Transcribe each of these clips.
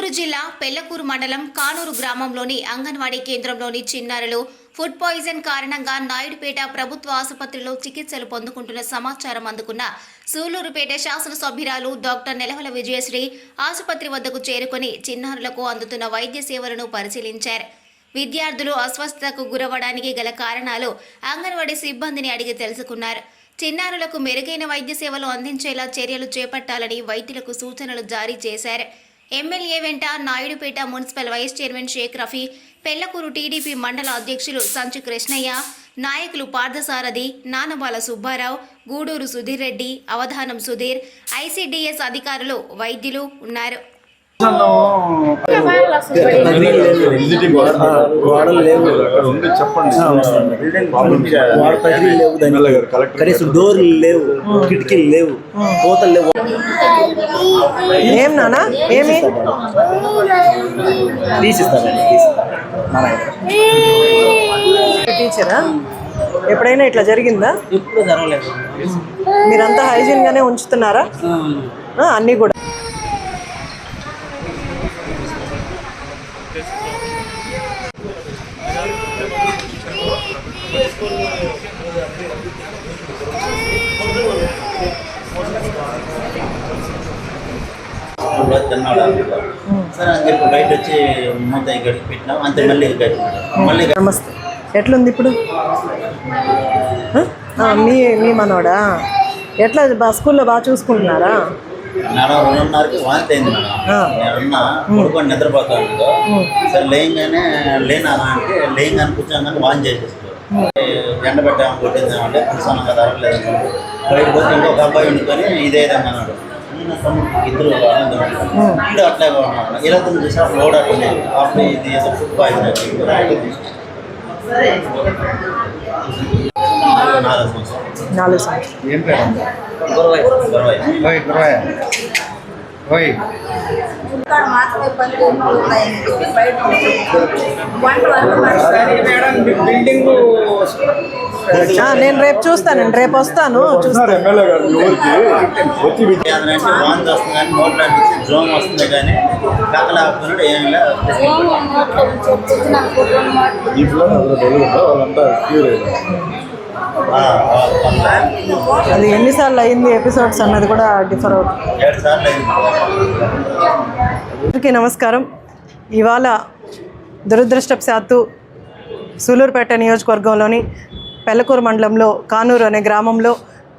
గుంటూరు జిల్లా పెళ్ళకూరు మండలం కానూరు గ్రామంలోని అంగన్వాడీ కేంద్రంలోని చిన్నారులు ఫుడ్ పాయిజన్ కారణంగా నాయుడుపేట ప్రభుత్వ ఆసుపత్రిలో చికిత్సలు పొందుకుంటున్న సమాచారం అందుకున్న సూలూరుపేట శాసనసభ్యురాలు డాక్టర్ నెలవల విజయశ్రీ ఆసుపత్రి వద్దకు చేరుకొని చిన్నారులకు అందుతున్న వైద్య సేవలను పరిశీలించారు. విద్యార్థులు అస్వస్థతకు గురవడానికి గల కారణాలు అంగన్వాడీ సిబ్బందిని అడిగి తెలుసుకున్నారు. చిన్నారులకు మెరుగైన వైద్య సేవలు అందించేలా చర్యలు చేపట్టాలని వైద్యులకు సూచనలు జారీ చేశారు. ఎమ్మెల్యే వెంట Naidupeta municipal vice chairman Shaik Rafi Pellakuru TDP mandal అధ్యక్షులు సంచు కృష్ణయ్య నాయకులు పార్థసారథి నానబాల సుబ్బారావు గూడూరు సుధీర్ రెడ్డి అవధానం సుధీర్ ఐసీడీఎస్ అధికారులు వైద్యులు ఉన్నారు. గోడలు లేవు కనీసం డోర్లు లేవు కిటికీలు లేవు కోతలు లేవు ఏం నానా ఏమి తీసిస్తానండి టీచరా ఎప్పుడైనా ఇట్లా జరిగిందా? ఎప్పుడు జరగలేదు. మీరంతా హైజీన్ గానే ఉంచుతున్నారా? అన్నీ కూడా ఇప్పుడు తిన్నాడు సరే అని చెప్పి బయట వచ్చి మూత గడికి పెట్టినాం అంతే మళ్ళీ కట్టినాడు మళ్ళీ నమస్తే. ఎట్లుంది ఇప్పుడు? మీ మీ మనోడా ఎట్లా బా స్కూల్లో బాగా చూసుకుంటున్నారా? మేడం రెండున్నరకి వాంతి అయింది మేడం. నేనున్నా పడుకొని నిద్రపోతాను సరే లేయంగానే లేనా అంటే లేయంగానే కూర్చోగానే వాన్ చేసేస్తాడు ఎండ పెట్టాము కొట్టిందామంటే కూర్చోను కదా అరవలేదు బయటకు వచ్చి ఇంకొక అబ్బాయి వండుకొని ఇదే విధంగా అన్నాడు. నేను తమ్ముడు ఇద్దరు ఆనందం ఇల్లు అట్లాగే ఉన్నాడు ఇలా తను చూసి అప్పుడు లోడ్ అట్లనే అప్పుడు ఇది ఫుడ్ పాయిజన్ నాలుగు సంవత్సరాలు. ఏం ఆ, నేను రేపు చూస్తానండి రేపు వస్తాను చూస్తాను. ఎమ్మెల్యే గారు ఊరికి. వచ్చి వాంతి వస్తుంది కానీ నోట్లో నుంచి జ్వరం వస్తుంది కానీ ఏం లేదు. ఉందో? వాళ్ళంతా క్యూర్ అయ్యారు అది ఎన్నిసార్లు అయింది ఎపిసోడ్స్ అన్నది కూడా డిఫర్ అవుతుంది. నమస్కారం. ఇవాళ దురదృష్టవశాత్తు సూలూరుపేట నియోజకవర్గంలోని పెళ్ళకూరు మండలంలో కానూరు అనే గ్రామంలో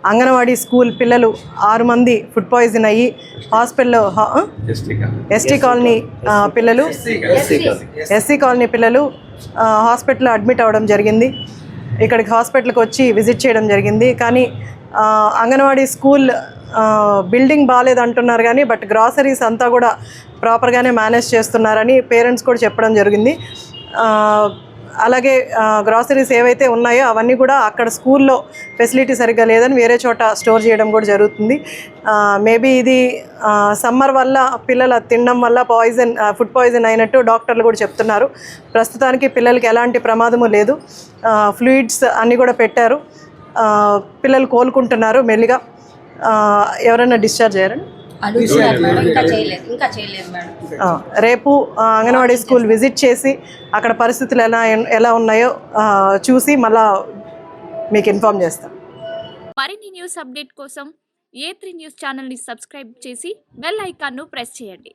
అంగన్వాడీ స్కూల్ పిల్లలు ఆరు మంది ఫుడ్ పాయిజన్ అయ్యి హాస్పిటల్లో? ఎస్టీ కాలనీ పిల్లలు ఎస్సీ కాలనీ. పిల్లలు హాస్పిటల్లో అడ్మిట్ అవ్వడం జరిగింది. ఇక్కడికి హాస్పిటల్కి వచ్చి విజిట్ చేయడం జరిగింది. కానీ అంగన్వాడీ స్కూల్ బిల్డింగ్ బాగాలేదు అంటున్నారు కానీ బట్ గ్రాసరీస్ అంతా కూడా ప్రాపర్గానే మేనేజ్ చేస్తున్నారని పేరెంట్స్ కూడా చెప్పడం జరిగింది. అలాగే గ్రాసరీస్ ఏవైతే ఉన్నాయో అవన్నీ కూడా అక్కడ స్కూల్లో ఫెసిలిటీ సరిగ్గా లేదని వేరే చోట స్టోర్ చేయడం కూడా జరుగుతుంది. మేబీ ఇది సమ్మర్ వల్ల పిల్లల తినడం వల్ల పాయిజన్ ఫుడ్ పాయిజన్ అయినట్టు డాక్టర్లు కూడా చెప్తున్నారు. ప్రస్తుతానికి పిల్లలకి ఎలాంటి ప్రమాదము లేదు. ఫ్లూయిడ్స్ అన్నీ కూడా పెట్టారు. పిల్లలు కోలుకుంటున్నారు మెల్లిగా. ఎవరైనా డిశ్చార్జ్ అయ్యారండి అడుగుతున్నారు మేడం ఇంకా చేయలేదు ఇంకా చేయలేదు మేడం. ఆ, రేపు అంగన్వాడీ స్కూల్ విజిట్ చేసి అక్కడ పరిస్థితులు ఎలా ఎలా ఉన్నాయో చూసి మళ్ళా మీకు ఇన్ఫామ్ చేస్తాం. మరిన్ని న్యూస్ అప్డేట్ కోసం ఏ త్రీ న్యూస్ ఛానల్ని సబ్స్క్రైబ్ చేసి బెల్ ఐకాన్ను ప్రెస్ చేయండి.